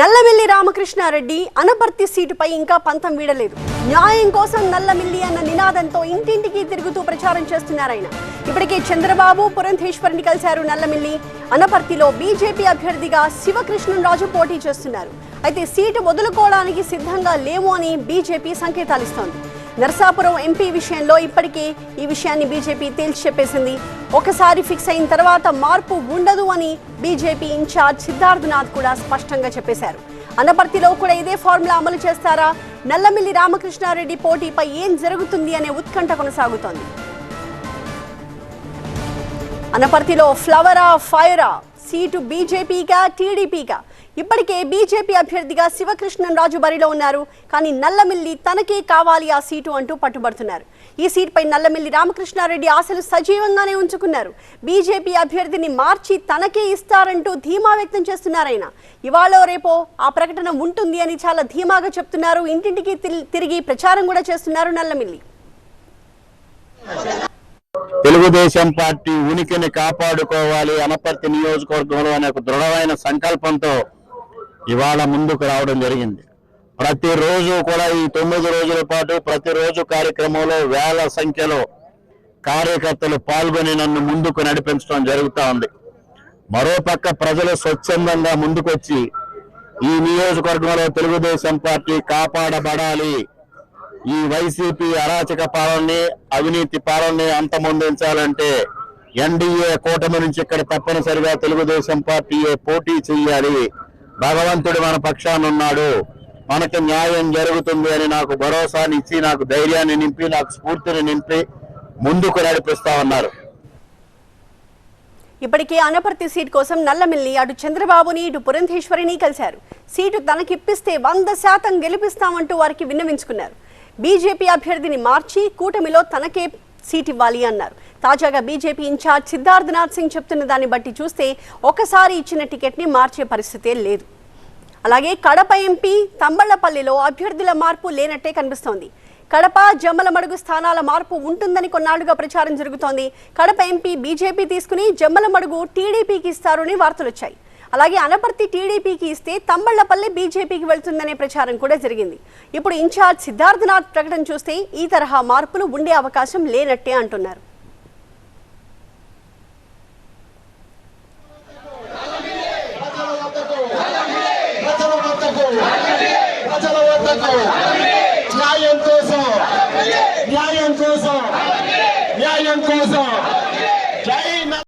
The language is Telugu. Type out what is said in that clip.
నల్లమిల్లి రామకృష్ణారెడ్డి అనపర్తి సీటుపై ఇంకా పంతం వీడలేదు. న్యాయం కోసం నల్లమిల్లి అన్న నినాదంతో ఇంటింటికి తిరుగుతూ ప్రచారం చేస్తున్నారాయన. ఇప్పటికే చంద్రబాబు పురంధేశ్వరిని కలిశారు నల్లమిల్లి. అనపర్తిలో బీజేపీ అభ్యర్థిగా శివకృష్ణరాజు పోటీ చేస్తున్నారు. అయితే సీటు వదులుకోవడానికి సిద్ధంగా లేవు అని బీజేపీ సంకేతాలు ఇస్తోంది. నరసాపురం ఎంపీ విషయంలో ఇప్పటికే ఈ విషయాన్ని బీజేపీ తేల్చి చెప్పేసింది ఒకసారి ఫిక్స్ అయిన తర్వాత మార్పు ఉండదు అని బీజేపీ ఇన్ఛార్జ్ సిద్ధార్థనాథ్ కూడా స్పష్టంగా చెప్పేశారు. అనపర్తిలో కూడా ఇదే ఫార్ములా అమలు చేస్తారా? నల్లమిల్లి రామకృష్ణారెడ్డి పోటీపై ఏం జరుగుతుంది అనే ఉత్కంఠ కొనసాగుతోంది. అనపర్తిలో ఫ్లవరా ఫైరా సీటు బీజేపీగా టీడీపీగా ఇప్పటికే బీజేపీ అభ్యర్థిగా శివకృష్ణన్ రాజు బరిలో ఉన్నారు. కానీ నల్లమిల్లి తనకే కావాలి ఆ సీటు అంటూ పట్టుబడుతున్నారు. ఈ సీటుపై నల్లమిల్లి రామకృష్ణారెడ్డి ఆశలు సజీవంగానే ఉంచుకున్నారు. బీజేపీ అభ్యర్థిని మార్చి తనకే ఇస్తారంటూ ధీమా వ్యక్తం చేస్తున్నారాయన ఇవాళ రేపో ఆ ప్రకటన ఉంటుంది అని చాలా ధీమాగా చెప్తున్నారు. ఇంటింటికి తిరిగి ప్రచారం కూడా చేస్తున్నారు నల్లమిల్లి. తెలుగుదేశం పార్టీ ఉనికిని కాపాడుకోవాలి. అనపర్తి నియోజకవర్గంలో అనే ఒక దృఢమైన సంకల్పంతో ఇవాళ ముందుకు రావడం జరిగింది. ప్రతిరోజు కూడా ఈ తొమ్మిది రోజుల పాటు ప్రతిరోజు కార్యక్రమంలో వేల సంఖ్యలో కార్యకర్తలు పాల్గొని నన్ను ముందుకు నడిపించడం జరుగుతూ ఉంది. మరోపక్క ప్రజలు స్వచ్ఛందంగా ముందుకొచ్చి ఈ నియోజకవర్గంలో తెలుగుదేశం పార్టీ కాపాడబడాలి. ఈ వైసీపీ అరాచక పాలనని అవినీతి పాలనని అంతమొందించాలంటే ఎన్డీఏ కూటమి నుంచి ఇక్కడ తప్పనిసరిగా తెలుగుదేశం పార్టీయే పోటీ చేయాలి భగవంతుడు మన పక్షాన ఉన్నాడు. మనకి న్యాయం జరుగుతుంది అని నాకు భరోసాని ఇచ్చి నాకు ధైర్యాన్ని నింపి నాకు స్ఫూర్తిని నింపి ముందుకు నడిపిస్తా ఉన్నారు. ఇప్పటికే అనపర్తి సీట్ కోసం నల్లమిల్లి అటు చంద్రబాబుని ఇటు పురంధేశ్వరిని కలిశారు. సీటు తనకిప్పిస్తే వంద శాతం గెలిపిస్తామంటూ వారికి విన్నవించుకున్నారు. బీజేపీ అభ్యర్థిని మార్చి కూటమిలో తనకే సీట్ ఇవ్వాలి అన్నారు. తాజాగా బీజేపీ ఇన్ఛార్జ్ సిద్ధార్థనాథ్ సింగ్ చెప్తున్న దాన్ని బట్టి చూస్తే ఒకసారి ఇచ్చిన టికెట్ని మార్చే పరిస్థితే లేదు. అలాగే కడప ఎంపీ తంబళ్ళపల్లిలో అభ్యర్థుల మార్పు లేనట్టే కనిపిస్తోంది. కడప జమ్మలమడుగు స్థానాల మార్పు ఉంటుందని కొన్నాళ్ళుగా ప్రచారం జరుగుతోంది. కడప ఎంపీ బీజేపీ తీసుకుని జమ్మలమడుగు టీడీపీకి ఇస్తారని వార్తలు వచ్చాయి అలాగే అనపర్తి టీడీపీకి ఇస్తే తమ్మళ్ళపల్లి బీజేపీకి వెళ్తుందనే ప్రచారం కూడా జరిగింది. ఇప్పుడు ఇన్ఛార్జ్ సిద్ధార్థనాథ్ ప్రకటన చూస్తే ఈ తరహా మార్పులు ఉండే అవకాశం లేనట్టే అంటున్నారు. ప్రజల వద్దకు.